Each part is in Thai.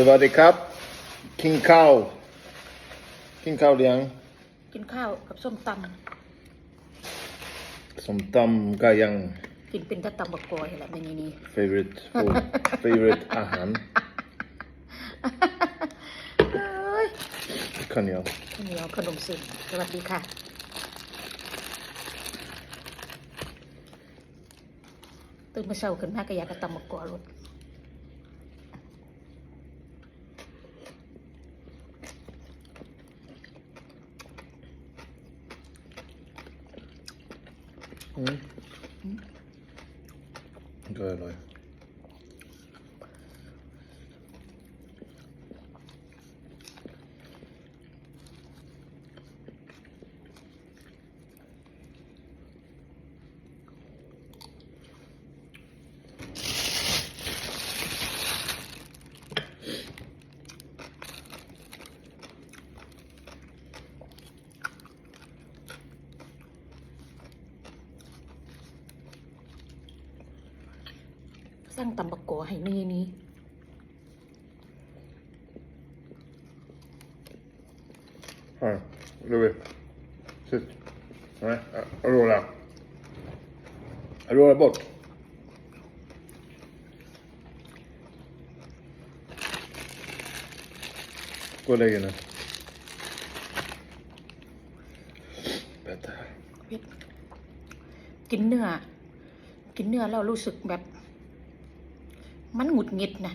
สวัสดีครับ กินข้าว กินข้าวเลี้ยงกินข้าวกับส้มตสมตำก็ยังำกินเป็นแตะตำบักกอยแหละในนี้นี่ favorite food favorite อาหารเอ้ยข้าวเหนียวข้าวเหนียวขนมสิงสวัสดีค่ะตื่นมาเช้าขึ้นมาก็อยากกระตำบักกอยรถ อืมก็อ สั่งตำบักกอให้แม่นี้ฮะดูไปสุดนะอร่อยละอร่อยบดกูเลยนะเป็ดกินเนื้อ กินเนื้อแล้วรู้สึกแบบ มันหงุดหงิดนะ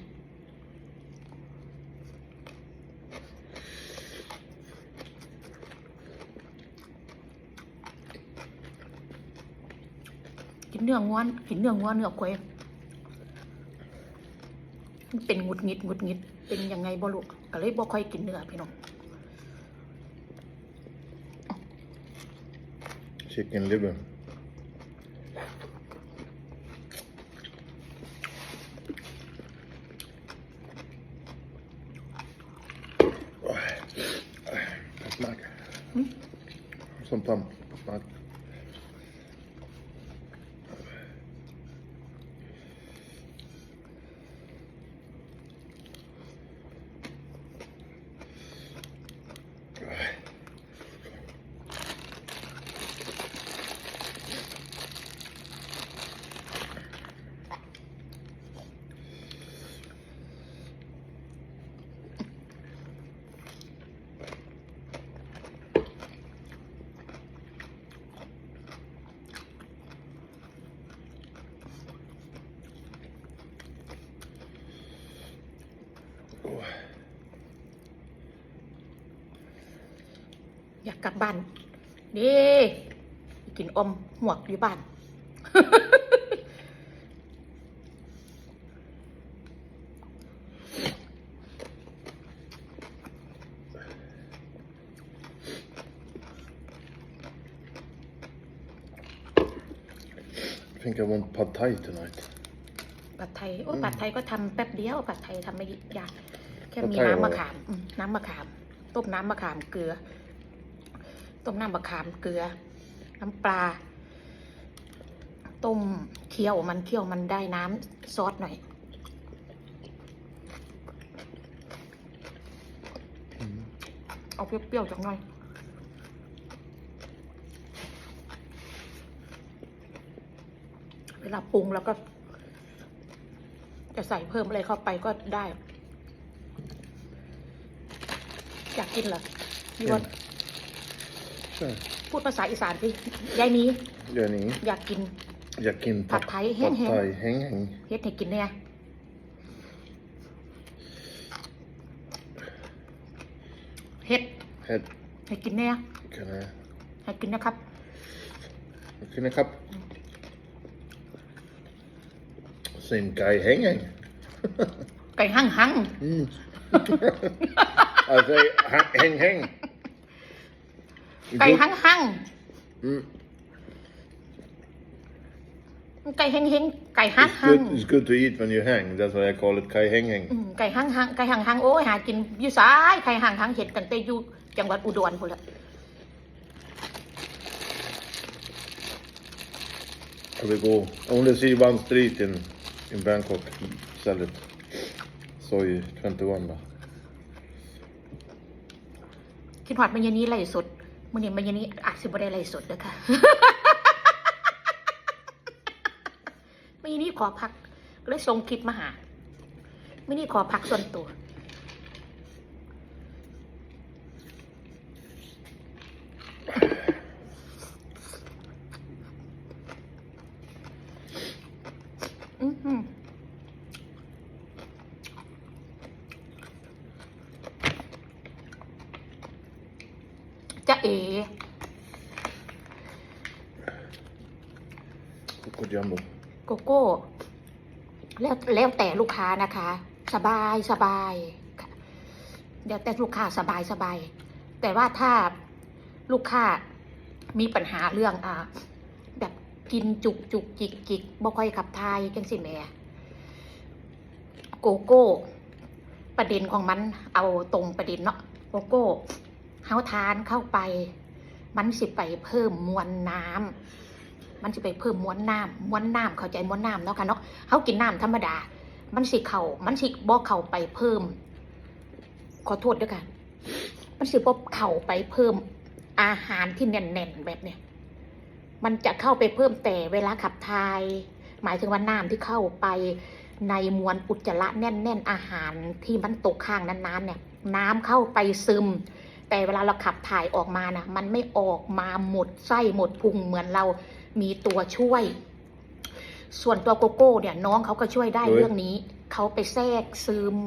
กินเนื้อง้วนกินเนื้อง้วนเนื้อควายมันเป็นหงุดหงิดหงุดหงิด เป็นยังไงบ่ลูกก็เลยบ่ค่อยกินเนื้อพี่น้อง Chicken liver. там อยากกลับบ้านเด้กินอมหวกอยู่บ้าน I think I want pad thai tonight. ผัดไทย โอ้ผัดไทยก็ทำแป๊บเดียวผัดไทยทำไม่ยาก แค่มีผัดไทยน้ำมะเหรอขามอืมน้ำมะขาม ต้มน้ำมะขามเกลือ ต้มน้ำมะขามเกลือ น้ำปลา ต้มเคี่ยวมันเคี่ยวมันได้น้ำซอสหน่อยเอาเปรี้ยวๆจังหน่อยเวลาปรุงแล้วก็ จะใส่เพิ่มอะไรเข้าไปก็ได้ อยากกินเหรอพี่ว่า Så. พูดภาษาอีสานสิยายนี้ Gör ni? อยากกิน Jag kan Pad thai, Pad häng, häng. thai, häng häng. เฮ็ดให้กินเนี่ยเฮ็ด Head. ให้กินเนี่ย Kan jag? ให้กินนะครับ Kan jag kapp? Same guy, häng häng. ไก่หั่งหั่ง Mm. I say ha- häng häng. ไก่หั่งหั่ง Mm. ไก่เฮงเฮงไก่หั่ง It's หั่ง good, it's good to eat when you hang. That's why I call it kai heng heng. อืมไก่หั่งหั่งไก่หั่งหั่งโอ้ยหากินอยู่ซ้ายไก่หั่งหั่งเห็ดตั้งแต่อยู่จังหวัดอุดรพุ่นละ I will go. Only see one street in in Bangkok sell it. So Soy 21 då. คิดหอดมันยันนี้ไล่สด มันนี่มันยันนี้อาจสิบ่ได้ไล่สดเด้อค่ะมันยันนี้ขอพักก็เลยส่งคลิปมาหาไม่นี่ขอพักส่วนตัว อือหือ จะเอ Coco Jumbo. โกโก้ แล้วแล้วแต่ลูกค้านะคะ สบายสบายค่ะเดี๋ยวแต่ลูกค้าสบายสบายแต่ว่าถ้าลูกค้ามีปัญหาเรื่องอ่าแบบกินจุกจุกจิกจิกบ่ค่อยขับทายจังสิแหม่โกโก้ ประเด็นของมันเอาตรงประเด็นเนาะโกโก้ เฮาทานเข้าไป มันสิไปเพิ่มมวลน้ำมันสิไปเพิ่มมวลน้ำมวลน้ำเข้าใจมวลน้ำเนาะค่ะเนาะเฮากินน้ำธรรมดา มันสิเข้ามันสิบ่เข้าไปเพิ่ม ขอโทษด้วยค่ะมันสิบ่เข้าไปเพิ่มอาหารที่แน่นๆแบบเนี้ยมันจะเข้าไปเพิ่มแต่เวลาขับถ่าย หมายถึงว่าน้ำที่เข้าไปในมวลอุจจาระแน่น ๆ อาหารที่มันตกค้างนั้นๆเนี่ย น้ำเข้าไปซึม แต่เวลาเราขับถ่ายออกมานะมันไม่ออกมาหมดไส้หมดพุงเหมือนเรามีตัวช่วย ส่วนตัวโกโก้เนี่ยน้องเขาก็ช่วยได้โดยเรื่องนี้ เขาไปแทรกซึม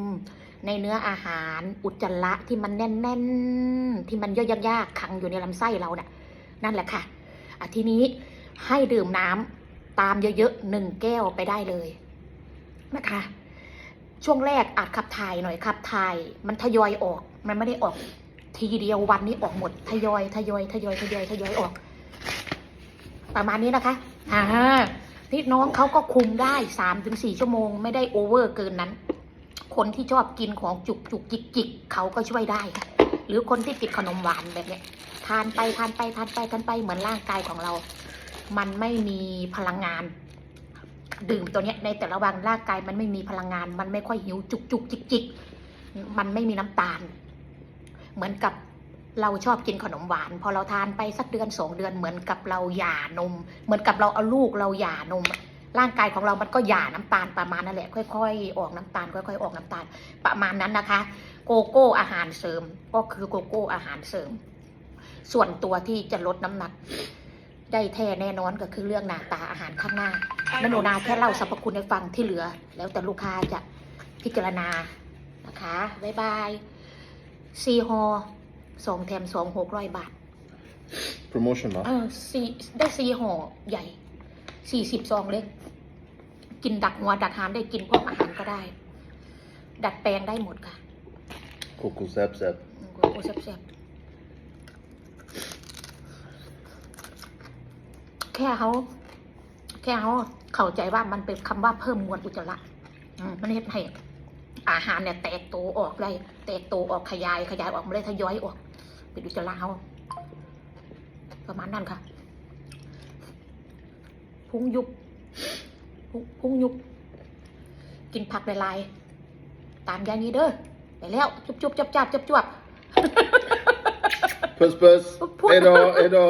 ในเนื้ออาหารอุจจาระที่มันแน่นๆ ที่มันย่อยยากๆขังอยู่ในลำไส้เราเนี่ยนั่นแหละค่ะอะทีนี้ให้ดื่มน้ำตามเยอะๆหนึ่งแก้วไปได้เลยนะคะช่วงแรกอาจขับถ่ายหน่อยขับถ่าย มันทยอยออก มันไม่ได้ออก ทีเดียววันนี้ออกหมดทยอยทยอยทยอยทยอยทยอยออก ประมาณนี้นะคะอ่าที่น้องเขาก็คุมได้สามถึงสี่ชั่วโมง ไม่ได้โอเวอร์เกินนั้น คนที่ชอบกินของจุกจุกจิกจิกเขาก็ช่วยได้ค่ะหรือคนที่ติดขนมหวานแบบเนี้ยทานไปทานไปทานไปกันไปเหมือนร่างกายของเรา มันไม่มีพลังงาน ดื่มตัวเนี้ยในแต่ละวันร่างกายมันไม่มีพลังงาน มันไม่ค่อยหิวจุกจุกจิกจิกมันไม่มีน้ำตาล เหมือนกับเราชอบกินขนมหวาน พอเราทานไปสักเดือนสองเดือนเหมือนกับเราหย่านม เหมือนกับเราเอาลูกเราหย่านม ร่างกายของเรามันก็หย่าน้ำตาลประมาณนั่นแหละ ค่อย ๆ ออกน้ำตาล ค่อย ๆ ออกน้ำตาลประมาณนั้นนะคะ โกโก้อาหารเสริม ก็คือโกโก้อาหารเสริม ส่วนตัวที่จะลดน้ำหนัก ได้แท้แน่นอนก็คือเรื่องหน้าตาอาหารข้างหน้ามโนนาแค่เล่าสรรพคุณให้ฟังที่เหลือ แล้วแต่ลูกค้าจะพิจารณานะคะบ๊ายบาย ซีฮอสองแถมสองหกร้อยบาท Promotion va? เออซีได้ซีห่อใหญ่สี่สิบซองเล็ก กินดักหัวดักหางได้กินพร้อมอาหารก็ได้ ดัดแปลงได้หมดค่ะ Coco Zap Zap. อืมโอ้แซ่บๆแค่เขา แค่เขาเข้าใจว่ามันเป็นคำว่าเพิ่มมวลอุจจาระอืมมันเฮ็ดให้ อาหารเนี่ยแตกโตออกได้แตกโตออกขยายขยายออกมาเลยทยอยออกเป็นอุจจาระเขาประมาณนั้นค่ะ พุงยุบพุงพุงยุบกินผักละลายๆตามยายนี้เด้อไปแล้ว จุบจุบจับจับจับจวบ Puss puss! Puss. Hejdå, hejdå!